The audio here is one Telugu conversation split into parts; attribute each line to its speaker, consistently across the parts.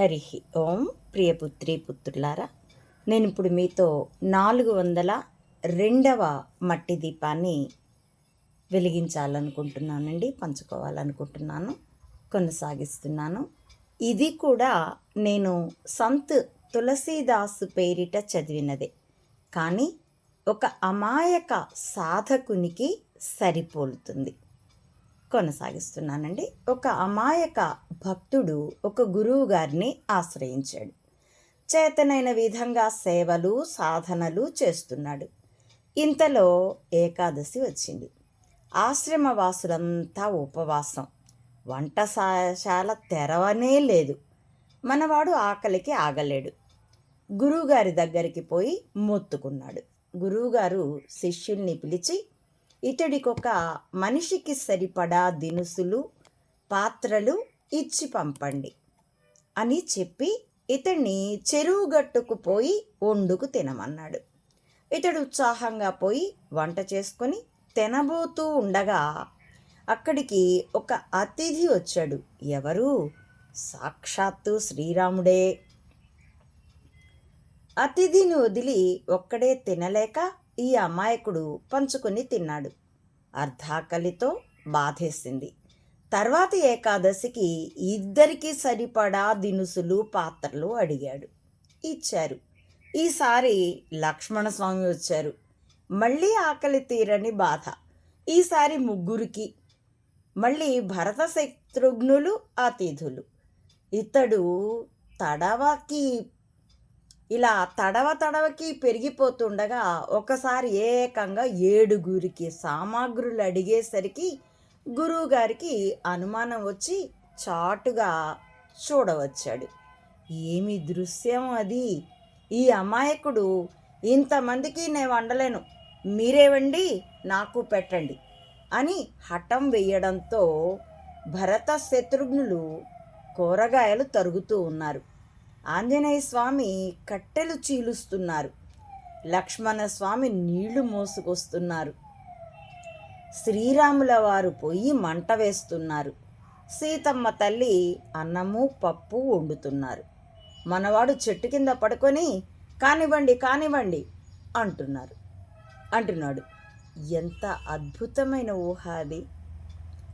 Speaker 1: హరి ఓం ప్రియపుత్రి పుత్రులారా. నేను ఇప్పుడు మీతో నాలుగు వందల రెండవ మట్టి దీపాన్ని వెలిగించాలనుకుంటున్నానండి పంచుకోవాలనుకుంటున్నాను కొనసాగిస్తున్నాను. ఇది కూడా నేను సంత్ తులసీదాసు పేరిట చదివినదే. కానీ ఒక అమాయక సాధకునికి సరిపోలుతుంది. కొనసాగిస్తున్నానండి. ఒక అమాయక భక్తుడు ఒక గురువు గారిని ఆశ్రయించాడు. చేతనైన విధంగా సేవలు సాధనలు చేస్తున్నాడు. ఇంతలో ఏకాదశి వచ్చింది. ఆశ్రమవాసులంతా ఉపవాసం. వంటశాల తెరవనే లేదు. మనవాడు ఆకలికి ఆగలేడు. గురువుగారి దగ్గరికి పోయి మొత్తుకున్నాడు. గురువుగారు శిష్యుల్ని పిలిచి ఇతడికొక మనిషికి సరిపడా దినుసులు పాత్రలు ఇచ్చి పంపండి. అని చెప్పి ఇతన్ని చెరువు గట్టుకు పోయి వండుకు తినమన్నాడు. ఇతడు ఉత్సాహంగా పోయి వంట చేసుకొని తినబోతూ ఉండగా అక్కడికి ఒక అతిథి వచ్చాడు. ఎవరు? సాక్షాత్తు శ్రీరాముడే. అతిథిని వదిలి ఒక్కడే తినలేక ఈ అమాయకుడు పంచుకొని తిన్నాడు. అర్ధాకలితో బాధేసింది. తర్వాత ఏకాదశికి ఇద్దరికీ సరిపడా దినుసులు పాత్రలు అడిగాడు. ఇచ్చారు. ఈసారి లక్ష్మణస్వామి వచ్చారు. మళ్ళీ ఆకలి తీరని బాధ. ఈసారి ముగ్గురికి. మళ్ళీ భరత శత్రుఘ్నులు అతిథులు. ఇతడు తడవకి ఇలా తడవ తడవకి పెరిగిపోతుండగా ఒకసారి ఏకంగా ఏడుగురికి సామాగ్రులు అడిగేసరికి గురువుగారికి అనుమానం వచ్చి చాటుగా చూడవచ్చాడు. ఏమి దృశ్యం అది? ఈ అమాయకుడు ఇంతమందికి నేను వండలేను. మీరే వండి నాకు పెట్టండి అని హఠం వేయడంతో భరత శత్రుఘ్నులు కూరగాయలు తరుగుతూ ఉన్నారు. ఆంజనేయ స్వామి కట్టెలు చీలుస్తున్నారు. లక్ష్మణ స్వామి నీళ్ళు మోసుకొస్తున్నారు. శ్రీరాముల వారు పొయ్యి మంట వేస్తున్నారు. సీతమ్మ తల్లి అన్నము పప్పు వండుతున్నారు. మనవాడు చెట్టు కింద పడుకొని కానివ్వండి కానివ్వండి అంటున్నారు. అంటున్నాడు. ఎంత అద్భుతమైన ఊహ అది.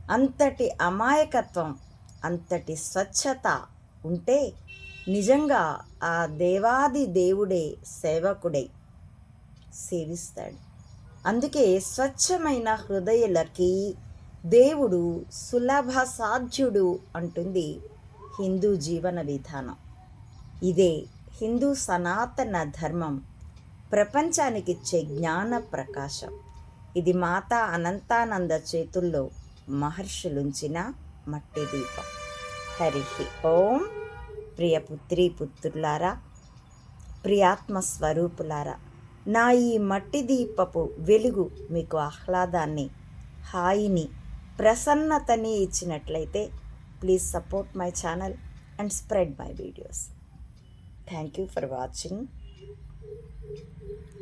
Speaker 1: అంతటి అమాయకత్వం అంతటి స్వచ్ఛత ఉంటే నిజంగా ఆ దేవాది దేవుడే సేవకుడై సేవిస్తాడు. అందుకే స్వచ్ఛమైన హృదయులకి దేవుడు సులభ సాధ్యుడు అంటుంది హిందూ జీవన విధానం. ఇదే హిందూ సనాతన ధర్మం. ప్రపంచానికిచ్చే జ్ఞాన ప్రకాశం. ఇది మాతా అనంతానంద చేతుల్లో మహర్షులుంచిన మట్టి దీపం. హరి ఓం ప్రియ పుత్రి పుత్రులారా ప్రియాత్మ స్వరూపులారా నా ఈ మట్టి దీపపు వెలుగు మీకు ఆహ్లాదాన్ని హాయిని ప్రసన్నతని ఇచ్చినట్లయితే please support my channel and spread my videos. Thank you for watching.